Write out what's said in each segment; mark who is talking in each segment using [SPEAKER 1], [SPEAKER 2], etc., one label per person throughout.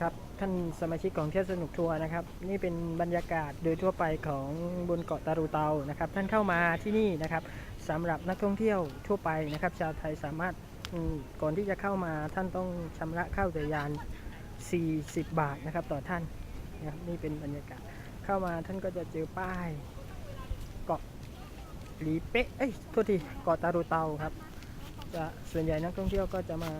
[SPEAKER 1] ครับท่านสมาชิกของเที่ยวสนุกทัวร์นะครับ นี่เป็นบรรยากาศโดยทั่วไปของบนเกาะตารูเตานะครับ ท่านเข้ามาที่นี่นะครับสำหรับนักท่องเที่ยวทั่วไปนะครับ ชาวไทยสามารถก่อนที่จะเข้ามาท่านต้องชำระค่าอุทยาน 40 บาทนะครับ ต่อท่านนะครับนี่เป็นบรรยากาศเข้ามาท่านก็จะเจอป้ายเกาะหลีเป๊ะเอ้ยโทษทีเกาะตารูเตาครับจะส่วนใหญ่นักท่องเที่ยวก็จะมา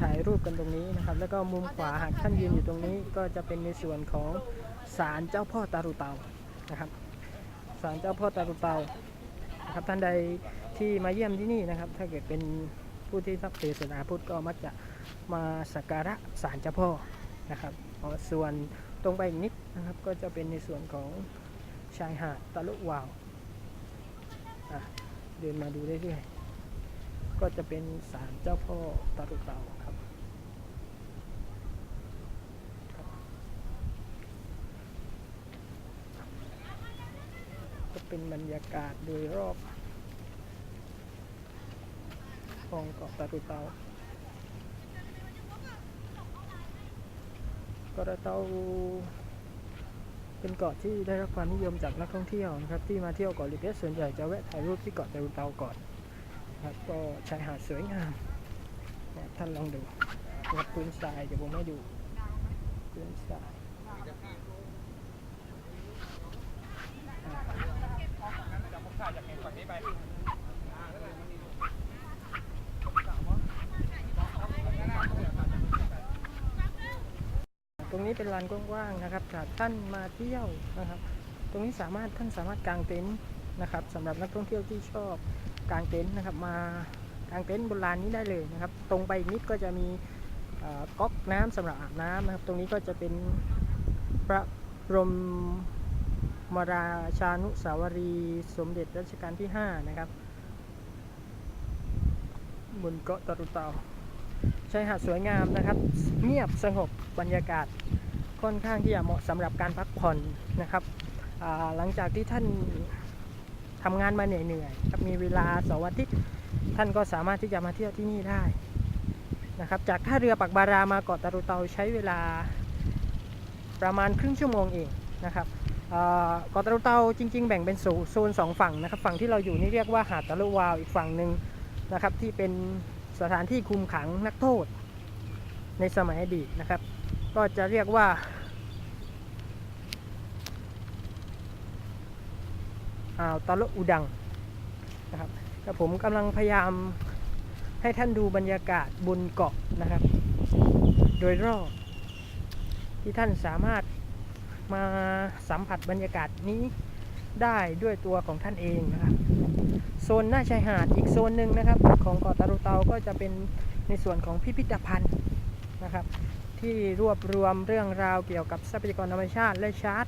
[SPEAKER 1] ถ่ายรูปกันตรงนี้นะครับ แล้วก็มุมขวาหากท่านยืนอยู่ตรงนี้ก็จะเป็นในส่วนของศาลเจ้าพ่อตารุเตานะครับศาลเจ้าพ่อตารุเตานะครับท่านใดที่มาเยี่ยมที่นี่นะครับ ถ้าเกิดเป็นผู้ที่ทักเศาสนาพุทธก็มักจะมาสักการะศาลเจ้าพ่อนะครับส่วนตรงไปอีกนิดนะครับ ก็จะเป็นในส่วนของชายหาดตะลุวาวเดินมาดูเรื่อยๆ ก็จะเป็นศาลเจ้าพ่อตารุเตาครับครับก็เป็นบรรยากาศโดยรอบของเกาะตารุเตาเกาะตาเตาเป็นเกาะที่ได้รับความนิยมจากนักท่องเที่ยวนะครับ ที่มาเที่ยวเกาะลิเบสส่วนใหญ่จะแวะถ่ายรูปที่เกาะตารุเตาก่อน ครับก็ชายหาดสวยงามนะท่านลองดูนะครับพื้นทรายเดี๋ยวผมให้ดูพื้นทรายตรงนี้เป็นลานกว้างๆนะครับหาท่านมาเที่ยวนะครับ ตรงนี้สามารถท่านสามารถกางเต็นท์นะครับสำหรับนักท่องเที่ยวที่ชอบกางเต็นท์นะครับ มากางเต็นท์บนลานนี้ได้เลยนะครับ ตรงไปอีกนิดก็จะมีก๊อกน้ำสำหรับอาบน้ำนะครับ ตรงนี้ก็จะเป็นพระบรมมราชานุสาวรีสมเด็จรัชกาลที่ 5 นะครับ บนเกาะตะรุเตาชายหาดสวยงามนะครับ เงียบสงบบรรยากาศค่อนข้างที่จะเหมาะสำหรับการพักผ่อนนะครับ หลังจากที่ท่านทำงานมาเหนื่อยๆครับมีเวลาเสาร์อาทิตย์ท่านก็สามารถที่จะมาเที่ยวที่นี่ได้นะครับ จากท่าเรือปักบารามาเกาะตารุเตาใช้เวลาประมาณครึ่งชั่วโมงเองนะครับเกาะตารุเตาจริง ๆ แบ่งเป็นโซโซนสองฝั่งนะครับ ฝั่งที่เราอยู่นี่เรียกว่าหาดตะลุวาวอีกฝั่งหนึ่งนะครับที่เป็นสถานที่คุมขังนักโทษในสมัยอดีตนะครับ ก็จะเรียกว่า อ่าวตะลุอุดังนะครับแต่ผมกำลังพยายามให้ท่านดูบรรยากาศบนเกาะนะครับ โดยรอบที่ท่านสามารถมาสัมผัสบรรยากาศนี้ได้ด้วยตัวของท่านเองนะครับโซนหน้าชายหาดอีกโซนหนึ่งนะครับ ของเกาะตารุเตาก็จะเป็นในส่วนของพิพิธภัณฑ์นะครับ ที่รวบรวมเรื่องราวเกี่ยวกับทรัพยากรธรรมชาติ และชาร์ต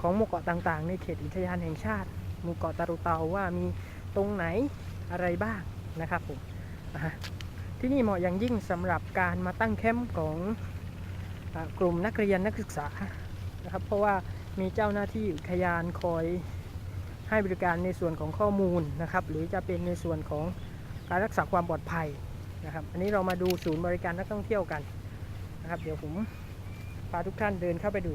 [SPEAKER 1] ของหมู่เกาะต่างๆ ในเขตอุทยานแห่งชาติ หมู่เกาะตารุเตาว่ามีตรงไหนอะไรบ้างนะครับผมที่นี่เหมาะอย่างยิ่งสำหรับการมาตั้งแคมป์ของอกลุ่มนักเรียนนักศึกษานะครับ เพราะว่ามีเจ้าหน้าที่อุทยานคอยให้บริการในส่วนของข้อมูลนะครับ หรือจะเป็นในส่วนของการรักษาความปลอดภัยนะครับ อันนี้เรามาดูศูนย์บริการนักท่องเที่ยวกันนะครับ เดี๋ยวผมพาทุกท่านเดินเข้าไปดู